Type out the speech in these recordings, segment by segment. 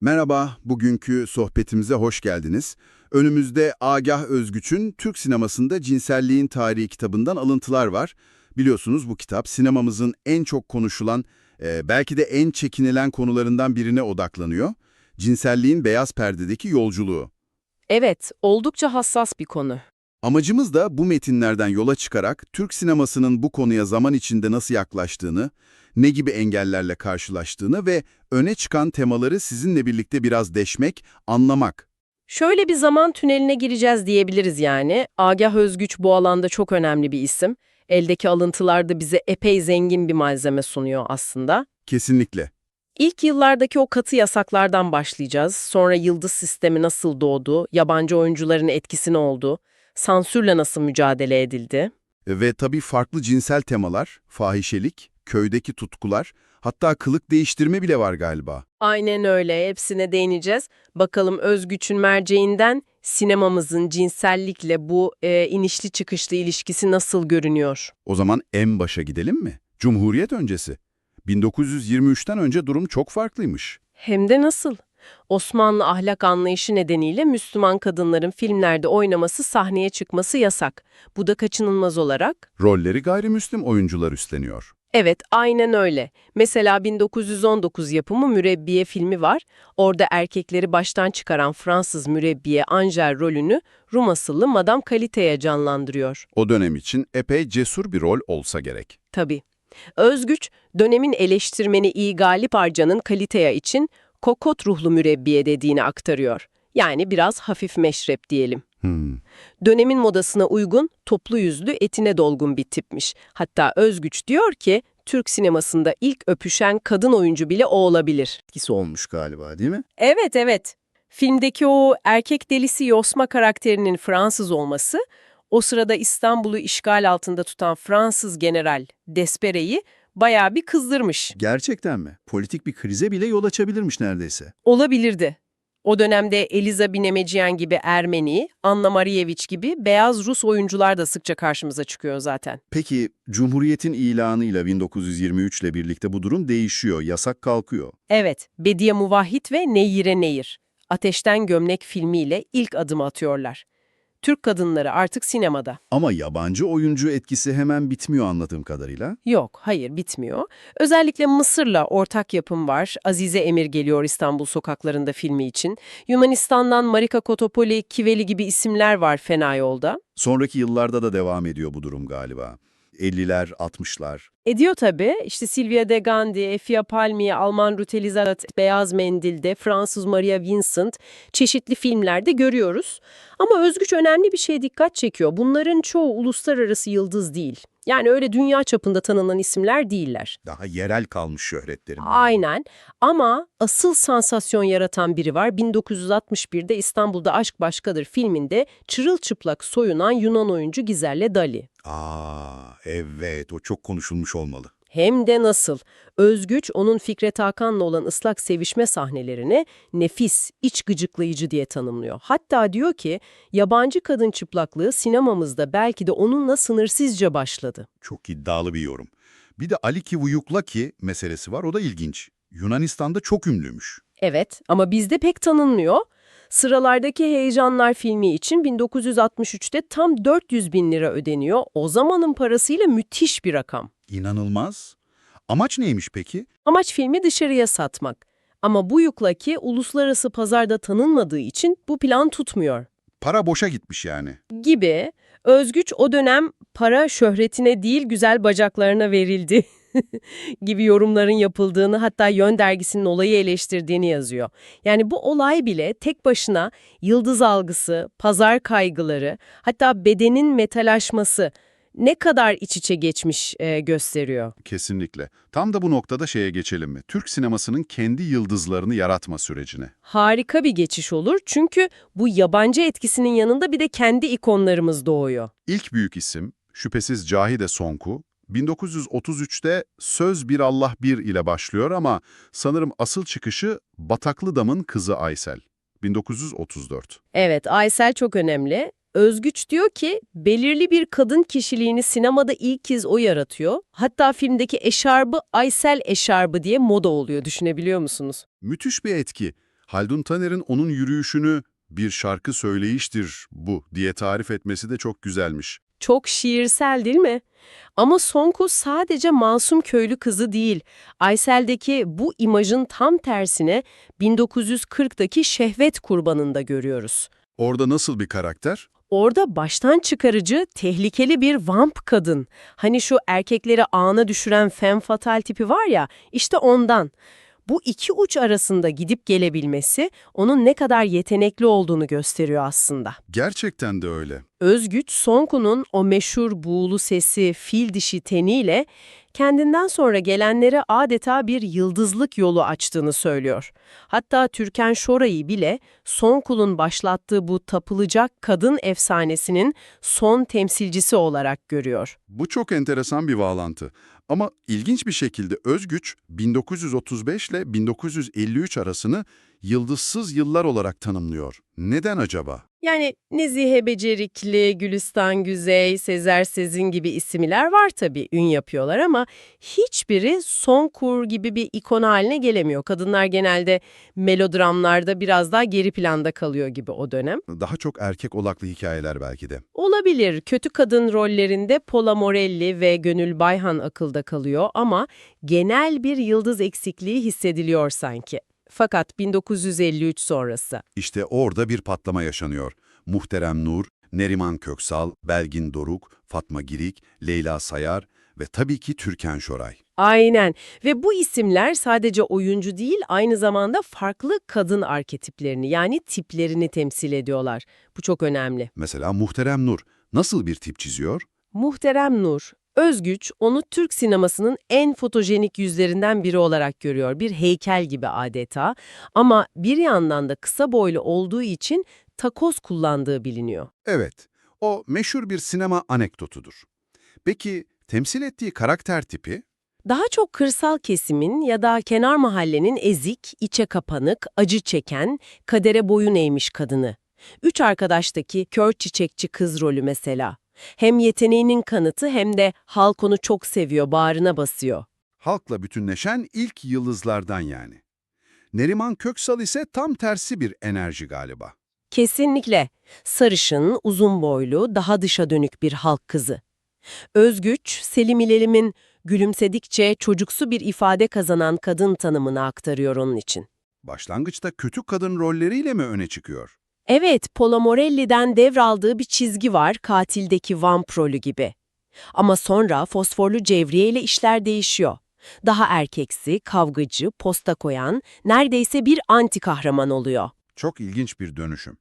Merhaba, bugünkü sohbetimize hoş geldiniz. Önümüzde Agah Özgüç'ün Türk sinemasında cinselliğin tarihi kitabından alıntılar var. Biliyorsunuz bu kitap sinemamızın en çok konuşulan, e, belki de en çekinilen konularından birine odaklanıyor. Cinselliğin beyaz perdedeki yolculuğu. Evet, oldukça hassas bir konu. Amacımız da bu metinlerden yola çıkarak Türk sinemasının bu konuya zaman içinde nasıl yaklaştığını, ne gibi engellerle karşılaştığını ve öne çıkan temaları sizinle birlikte biraz deşmek, anlamak. Şöyle bir zaman tüneline gireceğiz diyebiliriz yani. Agah Özgüç bu alanda çok önemli bir isim. Eldeki alıntılar da bize epey zengin bir malzeme sunuyor aslında. Kesinlikle. İlk yıllardaki o katı yasaklardan başlayacağız. Sonra yıldız sistemi nasıl doğdu, yabancı oyuncuların etkisi ne oldu, sansürle nasıl mücadele edildi. Ve tabii farklı cinsel temalar, fahişelik, köydeki tutkular, hatta kılık değiştirme bile var galiba. Aynen öyle, hepsine değineceğiz. Bakalım Özgüç'ün merceğinden sinemamızın cinsellikle bu e, inişli çıkışlı ilişkisi nasıl görünüyor? O zaman en başa gidelim mi? Cumhuriyet öncesi. 1923'ten önce durum çok farklıymış. Hem de nasıl? Osmanlı ahlak anlayışı nedeniyle Müslüman kadınların filmlerde oynaması, sahneye çıkması yasak. Bu da kaçınılmaz olarak. Rolleri gayrimüslim oyuncular üstleniyor. Evet, aynen öyle. Mesela 1919 yapımı Mürebbiye filmi var. Orada erkekleri baştan çıkaran Fransız mürebbiye Angel rolünü Rum asıllı Madame Kalite'ye canlandırıyor. O dönem için epey cesur bir rol olsa gerek. Tabii. Özgüç, dönemin eleştirmeni İyi Galip Arcan'ın Kaliteya için kokot ruhlu mürebbiye dediğini aktarıyor. Yani biraz hafif meşrep diyelim. Hmm. Dönemin modasına uygun, toplu yüzlü, etine dolgun bir tipmiş. Hatta Özgüç diyor ki, Türk sinemasında ilk öpüşen kadın oyuncu bile o olabilir. etkisi olmuş galiba değil mi? Evet, evet. Filmdeki o erkek delisi Yosma karakterinin Fransız olması, o sırada İstanbul'u işgal altında tutan Fransız general Despere'yi bayağı bir kızdırmış. Gerçekten mi? Politik bir krize bile yol açabilirmiş neredeyse. Olabilirdi. O dönemde Eliza Binemeciyan gibi Ermeni, Anna Marievich gibi beyaz Rus oyuncular da sıkça karşımıza çıkıyor zaten. Peki Cumhuriyet'in ilanıyla 1923 ile birlikte bu durum değişiyor, yasak kalkıyor. Evet, Bediye Muvahhid ve Neyire Neyir. Ateşten Gömlek filmiyle ilk adım atıyorlar. Türk kadınları artık sinemada. Ama yabancı oyuncu etkisi hemen bitmiyor anladığım kadarıyla. Yok, hayır bitmiyor. Özellikle Mısır'la ortak yapım var. Azize Emir geliyor İstanbul sokaklarında filmi için. Yunanistan'dan Marika Kotopoli, Kiveli gibi isimler var fena yolda. Sonraki yıllarda da devam ediyor bu durum galiba. 50'ler, 60'lar. Ediyor tabii. İşte Silvia de Gandhi, Effia Palmiye, Alman Ruth Elizabeth, Beyaz Mendil'de, Fransız Maria Vincent çeşitli filmlerde görüyoruz. Ama Özgüç önemli bir şeye dikkat çekiyor. Bunların çoğu uluslararası yıldız değil. Yani öyle dünya çapında tanınan isimler değiller. Daha yerel kalmış şöhretlerim. Aynen ama asıl sansasyon yaratan biri var. 1961'de İstanbul'da Aşk Başkadır filminde çırılçıplak soyunan Yunan oyuncu Gizelle Dali. Aa, evet o çok konuşulmuş olmalı. Hem de nasıl. Özgüç onun Fikret Hakan'la olan ıslak sevişme sahnelerini nefis, iç gıcıklayıcı diye tanımlıyor. Hatta diyor ki yabancı kadın çıplaklığı sinemamızda belki de onunla sınırsızca başladı. Çok iddialı bir yorum. Bir de Ali Kivuyuklaki meselesi var, o da ilginç. Yunanistan'da çok ünlüymüş. Evet ama bizde pek tanınmıyor. Sıralardaki Heyecanlar filmi için 1963'te tam 400 bin lira ödeniyor. O zamanın parasıyla müthiş bir rakam. İnanılmaz. Amaç neymiş peki? Amaç filmi dışarıya satmak. Ama bu yuklaki uluslararası pazarda tanınmadığı için bu plan tutmuyor. Para boşa gitmiş yani. Gibi Özgüç o dönem para şöhretine değil güzel bacaklarına verildi gibi yorumların yapıldığını hatta Yön dergisinin olayı eleştirdiğini yazıyor. Yani bu olay bile tek başına yıldız algısı, pazar kaygıları hatta bedenin metalaşması ne kadar iç içe geçmiş e, gösteriyor. Kesinlikle. Tam da bu noktada şeye geçelim mi? Türk sinemasının kendi yıldızlarını yaratma sürecine. Harika bir geçiş olur çünkü bu yabancı etkisinin yanında bir de kendi ikonlarımız doğuyor. İlk büyük isim, şüphesiz Cahide Sonku, 1933'te Söz Bir Allah Bir ile başlıyor ama sanırım asıl çıkışı Bataklı Dam'ın kızı Aysel. 1934. Evet, Aysel çok önemli. Özgüç diyor ki belirli bir kadın kişiliğini sinemada ilk kez o yaratıyor. Hatta filmdeki eşarbı Aysel eşarbı diye moda oluyor düşünebiliyor musunuz? Müthiş bir etki. Haldun Taner'in onun yürüyüşünü bir şarkı söyleyiştir bu diye tarif etmesi de çok güzelmiş. Çok şiirsel değil mi? Ama Sonku sadece masum köylü kızı değil. Aysel'deki bu imajın tam tersine 1940'daki şehvet kurbanında görüyoruz. Orada nasıl bir karakter? Orada baştan çıkarıcı, tehlikeli bir vamp kadın. Hani şu erkekleri ağına düşüren femme fatale tipi var ya, işte ondan. Bu iki uç arasında gidip gelebilmesi onun ne kadar yetenekli olduğunu gösteriyor aslında. Gerçekten de öyle. Özgüç, Sonku'nun o meşhur buğulu sesi, fil dişi teniyle kendinden sonra gelenlere adeta bir yıldızlık yolu açtığını söylüyor. Hatta Türkan Şoray'ı bile Sonkul'un başlattığı bu tapılacak kadın efsanesinin son temsilcisi olarak görüyor. Bu çok enteresan bir bağlantı. Ama ilginç bir şekilde Özgüç 1935 ile 1953 arasını yıldızsız yıllar olarak tanımlıyor. Neden acaba? Yani Nezihe Becerikli, Gülistan Güzey, Sezer Sezin gibi isimler var tabii, ün yapıyorlar ama hiçbiri Sonkur gibi bir ikon haline gelemiyor. Kadınlar genelde melodramlarda biraz daha geri planda kalıyor gibi o dönem. Daha çok erkek odaklı hikayeler belki de. Olabilir, kötü kadın rollerinde Pola Morelli ve Gönül Bayhan akılda kalıyor ama genel bir yıldız eksikliği hissediliyor sanki. Fakat 1953 sonrası. İşte orada bir patlama yaşanıyor. Muhterem Nur, Neriman Köksal, Belgin Doruk, Fatma Girik, Leyla Sayar ve tabii ki Türkan Şoray. Aynen ve bu isimler sadece oyuncu değil aynı zamanda farklı kadın arketiplerini yani tiplerini temsil ediyorlar. Bu çok önemli. Mesela Muhterem Nur nasıl bir tip çiziyor? Muhterem Nur, Özgüç onu Türk sinemasının en fotojenik yüzlerinden biri olarak görüyor. Bir heykel gibi adeta ama bir yandan da kısa boylu olduğu için takoz kullandığı biliniyor. Evet, o meşhur bir sinema anekdotudur. Peki temsil ettiği karakter tipi? Daha çok kırsal kesimin ya da kenar mahallenin ezik, içe kapanık, acı çeken, kadere boyun eğmiş kadını. Üç arkadaştaki kör çiçekçi kız rolü mesela. Hem yeteneğinin kanıtı hem de halk onu çok seviyor, bağrına basıyor. Halkla bütünleşen ilk yıldızlardan yani. Neriman Köksal ise tam tersi bir enerji galiba. Kesinlikle. Sarışın, uzun boylu, daha dışa dönük bir halk kızı. Özgüç, Selim İlelim'in gülümsedikçe çocuksu bir ifade kazanan kadın tanımını aktarıyor onun için. Başlangıçta kötü kadın rolleriyle mi öne çıkıyor? Evet, Polo Morelli'den devraldığı bir çizgi var katildeki vamp rolü gibi. Ama sonra fosforlu cevriye ile işler değişiyor. Daha erkeksi, kavgacı, posta koyan, neredeyse bir anti kahraman oluyor. Çok ilginç bir dönüşüm.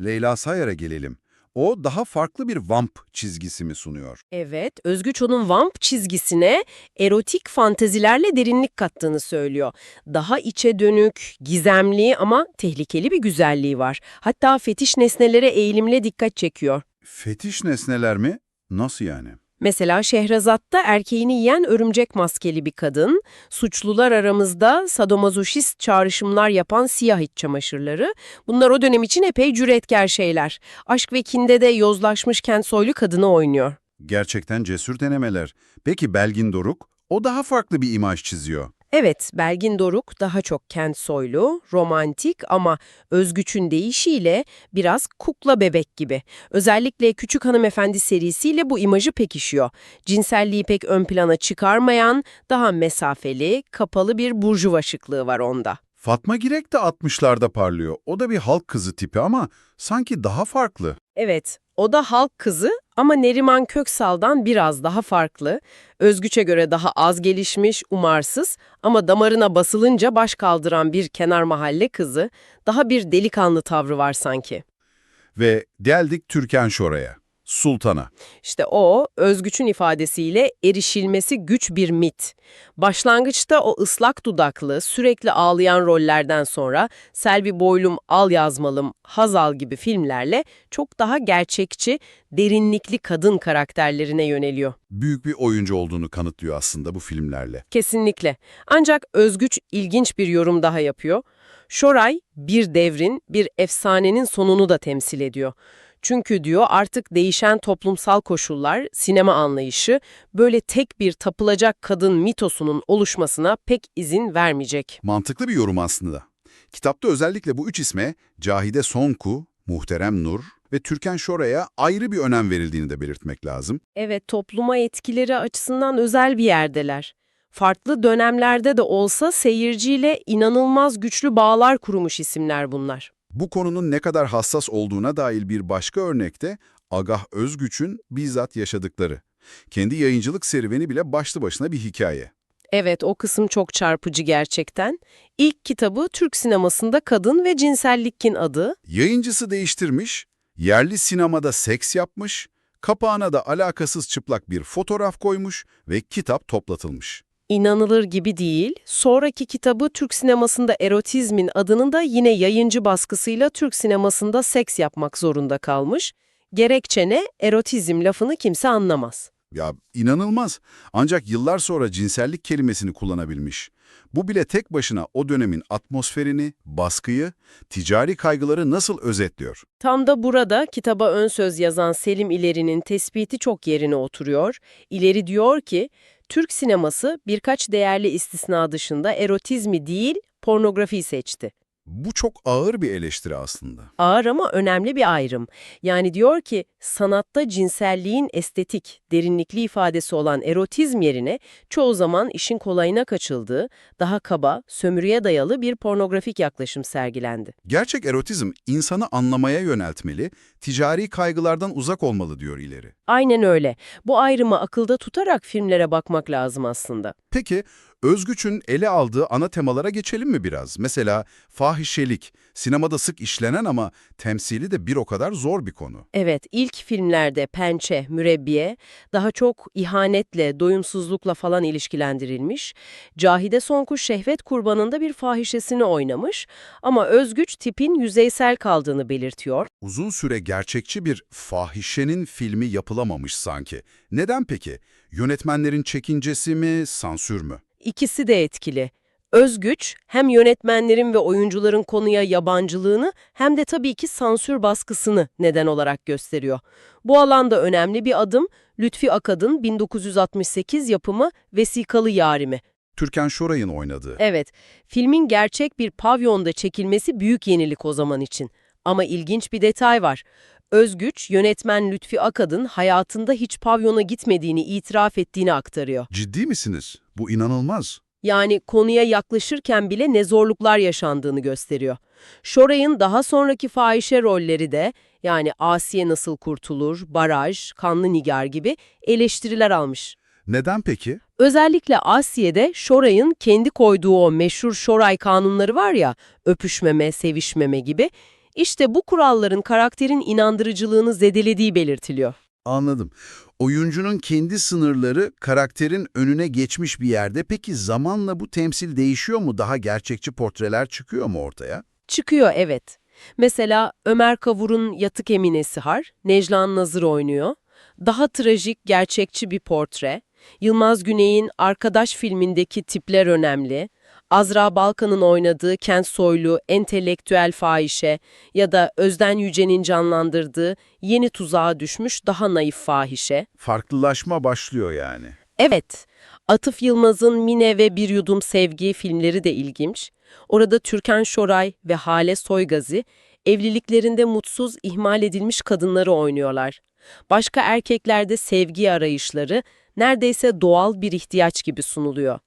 Leyla Sayar'a gelelim. O daha farklı bir vamp çizgisi mi sunuyor? Evet, Özgüç onun vamp çizgisine erotik fantezilerle derinlik kattığını söylüyor. Daha içe dönük, gizemli ama tehlikeli bir güzelliği var. Hatta fetiş nesnelere eğilimle dikkat çekiyor. Fetiş nesneler mi? Nasıl yani? Mesela Şehrazat'ta erkeğini yiyen örümcek maskeli bir kadın, suçlular aramızda sadomazoşist çağrışımlar yapan siyah iç çamaşırları, bunlar o dönem için epey cüretkar şeyler. Aşk ve Kinde de yozlaşmış kent soylu kadını oynuyor. Gerçekten cesur denemeler. Peki Belgin Doruk? O daha farklı bir imaj çiziyor. Evet, Belgin Doruk daha çok kent soylu, romantik ama Özgüç'ün deyişiyle biraz kukla bebek gibi. Özellikle Küçük Hanımefendi serisiyle bu imajı pekişiyor. Cinselliği pek ön plana çıkarmayan, daha mesafeli, kapalı bir burjuva şıklığı var onda. Fatma Girek de 60'larda parlıyor. O da bir halk kızı tipi ama sanki daha farklı. Evet, o da halk kızı ama Neriman Köksal'dan biraz daha farklı. Özgüç'e göre daha az gelişmiş, umarsız ama damarına basılınca baş kaldıran bir kenar mahalle kızı. Daha bir delikanlı tavrı var sanki. Ve geldik Türkan Şoray'a. Sultan'a. İşte o, Özgüç'ün ifadesiyle erişilmesi güç bir mit. Başlangıçta o ıslak dudaklı, sürekli ağlayan rollerden sonra Selvi Boylum, Al Yazmalım, Hazal gibi filmlerle çok daha gerçekçi, derinlikli kadın karakterlerine yöneliyor. Büyük bir oyuncu olduğunu kanıtlıyor aslında bu filmlerle. Kesinlikle. Ancak Özgüç ilginç bir yorum daha yapıyor. Şoray bir devrin, bir efsanenin sonunu da temsil ediyor. Çünkü diyor artık değişen toplumsal koşullar, sinema anlayışı böyle tek bir tapılacak kadın mitosunun oluşmasına pek izin vermeyecek. Mantıklı bir yorum aslında. Kitapta özellikle bu üç isme Cahide Sonku, Muhterem Nur ve Türkan Şoray'a ayrı bir önem verildiğini de belirtmek lazım. Evet, topluma etkileri açısından özel bir yerdeler. Farklı dönemlerde de olsa seyirciyle inanılmaz güçlü bağlar kurmuş isimler bunlar. Bu konunun ne kadar hassas olduğuna dair bir başka örnekte Agah Özgüç'ün bizzat yaşadıkları. Kendi yayıncılık serüveni bile başlı başına bir hikaye. Evet, o kısım çok çarpıcı gerçekten. İlk kitabı Türk sinemasında Kadın ve Cinsellikkin adı. Yayıncısı değiştirmiş, yerli sinemada seks yapmış, kapağına da alakasız çıplak bir fotoğraf koymuş ve kitap toplatılmış. İnanılır gibi değil. Sonraki kitabı Türk sinemasında erotizmin adının da yine yayıncı baskısıyla Türk sinemasında seks yapmak zorunda kalmış. Gerekçe ne? Erotizm lafını kimse anlamaz. Ya inanılmaz. Ancak yıllar sonra cinsellik kelimesini kullanabilmiş. Bu bile tek başına o dönemin atmosferini, baskıyı, ticari kaygıları nasıl özetliyor? Tam da burada kitaba ön söz yazan Selim İleri'nin tespiti çok yerine oturuyor. İleri diyor ki, Türk sineması birkaç değerli istisna dışında erotizmi değil, pornografiyi seçti. Bu çok ağır bir eleştiri aslında. Ağır ama önemli bir ayrım. Yani diyor ki sanatta cinselliğin estetik, derinlikli ifadesi olan erotizm yerine çoğu zaman işin kolayına kaçıldığı, daha kaba, sömürüye dayalı bir pornografik yaklaşım sergilendi. Gerçek erotizm insanı anlamaya yöneltmeli, ticari kaygılardan uzak olmalı diyor ileri. Aynen öyle. Bu ayrımı akılda tutarak filmlere bakmak lazım aslında. Peki, Özgüç'ün ele aldığı ana temalara geçelim mi biraz? Mesela fahişelik, sinemada sık işlenen ama temsili de bir o kadar zor bir konu. Evet, ilk filmlerde pençe, mürebbiye daha çok ihanetle, doyumsuzlukla falan ilişkilendirilmiş. Cahide Sonkuş şehvet kurbanında bir fahişesini oynamış ama Özgüç tipin yüzeysel kaldığını belirtiyor. Uzun süre gerçekçi bir fahişenin filmi yapılamamış sanki. Neden peki? Yönetmenlerin çekincesi mi, sansür mü? İkisi de etkili. Özgüç hem yönetmenlerin ve oyuncuların konuya yabancılığını hem de tabii ki sansür baskısını neden olarak gösteriyor. Bu alanda önemli bir adım Lütfi Akad'ın 1968 yapımı Vesikalı Yarimi. Türkan Şoray'ın oynadığı. Evet, filmin gerçek bir pavyonda çekilmesi büyük yenilik o zaman için. Ama ilginç bir detay var. Özgüç, yönetmen Lütfi Akad'ın hayatında hiç pavyona gitmediğini itiraf ettiğini aktarıyor. Ciddi misiniz? Bu inanılmaz. Yani konuya yaklaşırken bile ne zorluklar yaşandığını gösteriyor. Şoray'ın daha sonraki fahişe rolleri de yani Asiye Nasıl Kurtulur, Baraj, Kanlı Nigar gibi eleştiriler almış. Neden peki? Özellikle Asiye'de Şoray'ın kendi koyduğu o meşhur Şoray kanunları var ya, öpüşmeme, sevişmeme gibi, işte bu kuralların karakterin inandırıcılığını zedelediği belirtiliyor. Anladım. Oyuncunun kendi sınırları karakterin önüne geçmiş bir yerde. Peki zamanla bu temsil değişiyor mu? Daha gerçekçi portreler çıkıyor mu ortaya? Çıkıyor evet. Mesela Ömer Kavur'un Yatık Eminesi Har, Neclan Nazır oynuyor. Daha trajik, gerçekçi bir portre. Yılmaz Güney'in Arkadaş filmindeki tipler önemli. Azra Balkan'ın oynadığı Kent Soylu, entelektüel fahişe ya da Özden Yüce'nin canlandırdığı yeni tuzağa düşmüş daha naif fahişe. Farklılaşma başlıyor yani. Evet, Atıf Yılmaz'ın Mine ve Bir Yudum Sevgi filmleri de ilginç. Orada Türkan Şoray ve Hale Soygazi evliliklerinde mutsuz, ihmal edilmiş kadınları oynuyorlar. Başka erkeklerde sevgi arayışları neredeyse doğal bir ihtiyaç gibi sunuluyor.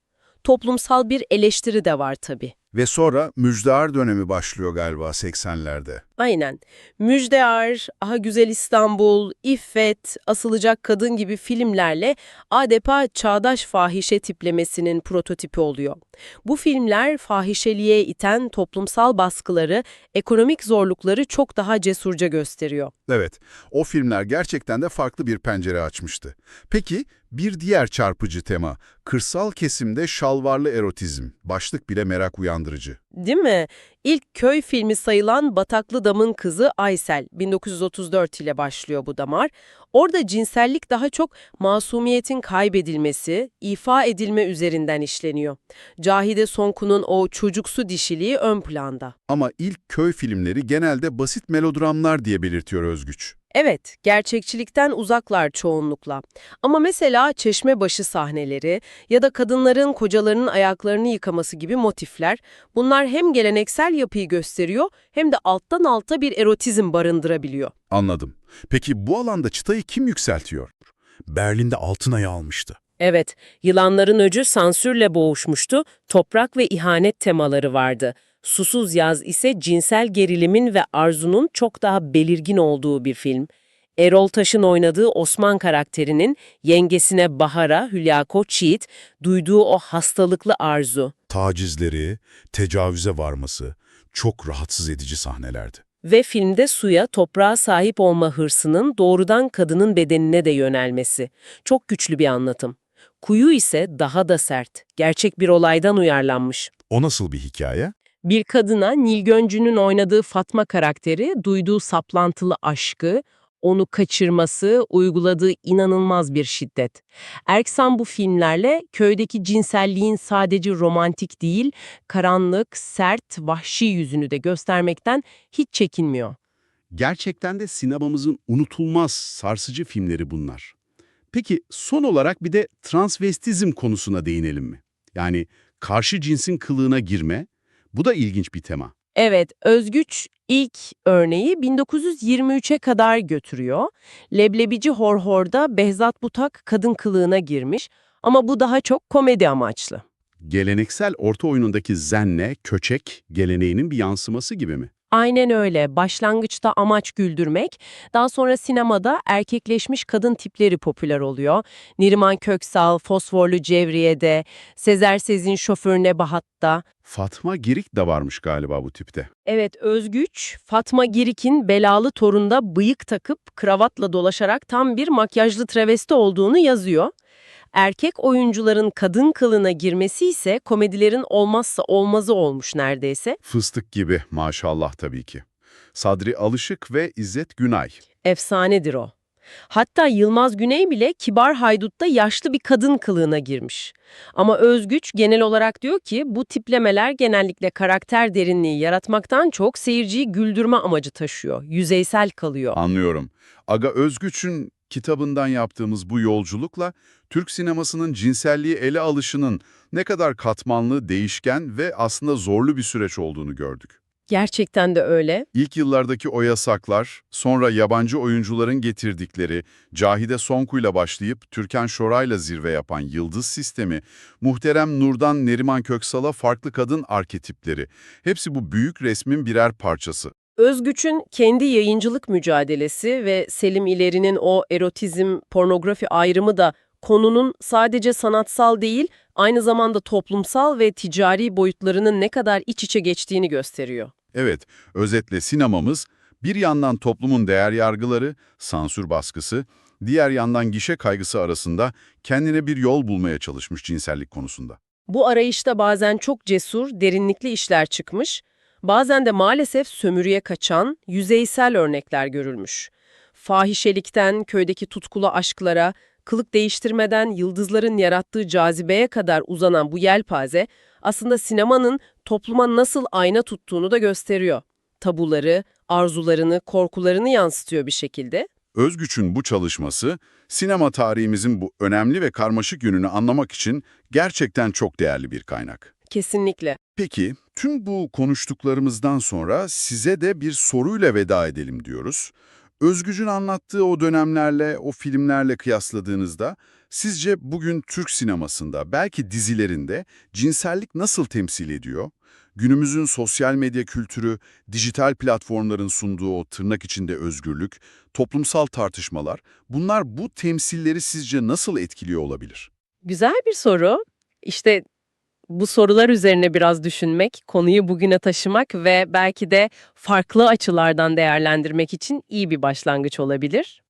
Toplumsal bir eleştiri de var tabii. Ve sonra müjdar dönemi başlıyor galiba 80'lerde. Aynen. Müjdear, Aha Güzel İstanbul, İffet, Asılacak Kadın gibi filmlerle adeta çağdaş fahişe tiplemesinin prototipi oluyor. Bu filmler fahişeliğe iten toplumsal baskıları, ekonomik zorlukları çok daha cesurca gösteriyor. Evet, o filmler gerçekten de farklı bir pencere açmıştı. Peki, bir diğer çarpıcı tema, kırsal kesimde şalvarlı erotizm. Başlık bile merak uyandırıcı. Değil mi? İlk köy filmi sayılan Bataklı Dam'ın Kızı Aysel, 1934 ile başlıyor bu damar. Orada cinsellik daha çok masumiyetin kaybedilmesi, ifa edilme üzerinden işleniyor. Cahide Sonku'nun o çocuksu dişiliği ön planda. Ama ilk köy filmleri genelde basit melodramlar diye belirtiyor Özgüç. Evet, gerçekçilikten uzaklar çoğunlukla. Ama mesela çeşmebaşı sahneleri ya da kadınların kocalarının ayaklarını yıkaması gibi motifler, bunlar hem geleneksel yapıyı gösteriyor hem de alttan alta bir erotizm barındırabiliyor. Anladım. Peki bu alanda çıtayı kim yükseltiyor? Berlin'de altın ayı almıştı. Evet, yılanların öcü sansürle boğuşmuştu, toprak ve ihanet temaları vardı. Susuz Yaz ise cinsel gerilimin ve arzunun çok daha belirgin olduğu bir film. Erol Taş'ın oynadığı Osman karakterinin yengesine Bahar'a, Hülya Koçyiğit, duyduğu o hastalıklı arzu Tacizleri, tecavüze varması çok rahatsız edici sahnelerdi. ve filmde suya, toprağa sahip olma hırsının doğrudan kadının bedenine de yönelmesi. Çok güçlü bir anlatım. Kuyu ise daha da sert, gerçek bir olaydan uyarlanmış. O nasıl bir hikaye? Bir kadına Nilgöncü'nün oynadığı Fatma karakteri duyduğu saplantılı aşkı, onu kaçırması, uyguladığı inanılmaz bir şiddet. Erksan bu filmlerle köydeki cinselliğin sadece romantik değil, karanlık, sert, vahşi yüzünü de göstermekten hiç çekinmiyor. Gerçekten de sinemamızın unutulmaz sarsıcı filmleri bunlar. Peki son olarak bir de transvestizm konusuna değinelim mi? Yani karşı cinsin kılığına girme, bu da ilginç bir tema. Evet, Özgüç ilk örneği 1923'e kadar götürüyor. Leblebici Horhor'da Behzat Butak kadın kılığına girmiş ama bu daha çok komedi amaçlı. Geleneksel orta oyunundaki zenne, köçek geleneğinin bir yansıması gibi mi? Aynen öyle. Başlangıçta amaç güldürmek, daha sonra sinemada erkekleşmiş kadın tipleri popüler oluyor. Neriman Köksal, Fosforlu Cevriye'de, Sezer Sezin Şoför Nebahat'ta. Fatma Girik de varmış galiba bu tipte. Evet, Özgüç, Fatma Girik'in belalı torunda bıyık takıp kravatla dolaşarak tam bir makyajlı travesti olduğunu yazıyor. Erkek oyuncuların kadın kılına girmesi ise komedilerin olmazsa olmazı olmuş neredeyse. Fıstık gibi maşallah tabii ki. Sadri Alışık ve İzzet Günay. Efsanedir o. Hatta Yılmaz Güney bile Kibar Haydut'ta yaşlı bir kadın kılığına girmiş. Ama Özgüç genel olarak diyor ki bu tiplemeler genellikle karakter derinliği yaratmaktan çok seyirciyi güldürme amacı taşıyor. Yüzeysel kalıyor. Anlıyorum. Aga Özgüç'ün kitabından yaptığımız bu yolculukla Türk sinemasının cinselliği ele alışının ne kadar katmanlı, değişken ve aslında zorlu bir süreç olduğunu gördük. Gerçekten de öyle. İlk yıllardaki o yasaklar, sonra yabancı oyuncuların getirdikleri, Cahide Sonku'yla başlayıp Türkan Şoray'la zirve yapan Yıldız Sistemi, Muhterem Nur'dan Neriman Köksal'a farklı kadın arketipleri, hepsi bu büyük resmin birer parçası. Özgüç'ün kendi yayıncılık mücadelesi ve Selim İleri'nin o erotizm, pornografi ayrımı da konunun sadece sanatsal değil, aynı zamanda toplumsal ve ticari boyutlarının ne kadar iç içe geçtiğini gösteriyor. Evet, özetle sinemamız bir yandan toplumun değer yargıları, sansür baskısı, diğer yandan gişe kaygısı arasında kendine bir yol bulmaya çalışmış cinsellik konusunda. Bu arayışta bazen çok cesur, derinlikli işler çıkmış, bazen de maalesef sömürüye kaçan, yüzeysel örnekler görülmüş. Fahişelikten köydeki tutkulu aşklara, kılık değiştirmeden yıldızların yarattığı cazibeye kadar uzanan bu yelpaze, aslında sinemanın topluma nasıl ayna tuttuğunu da gösteriyor. Tabuları, arzularını, korkularını yansıtıyor bir şekilde. Özgüç'ün bu çalışması, sinema tarihimizin bu önemli ve karmaşık yönünü anlamak için gerçekten çok değerli bir kaynak. Kesinlikle. Peki, tüm bu konuştuklarımızdan sonra size de bir soruyla veda edelim diyoruz. Özgüc'ün anlattığı o dönemlerle, o filmlerle kıyasladığınızda sizce bugün Türk sinemasında, belki dizilerinde cinsellik nasıl temsil ediyor? Günümüzün sosyal medya kültürü, dijital platformların sunduğu o tırnak içinde özgürlük, toplumsal tartışmalar, bunlar bu temsilleri sizce nasıl etkiliyor olabilir? Güzel bir soru. İşte bu sorular üzerine biraz düşünmek, konuyu bugüne taşımak ve belki de farklı açılardan değerlendirmek için iyi bir başlangıç olabilir.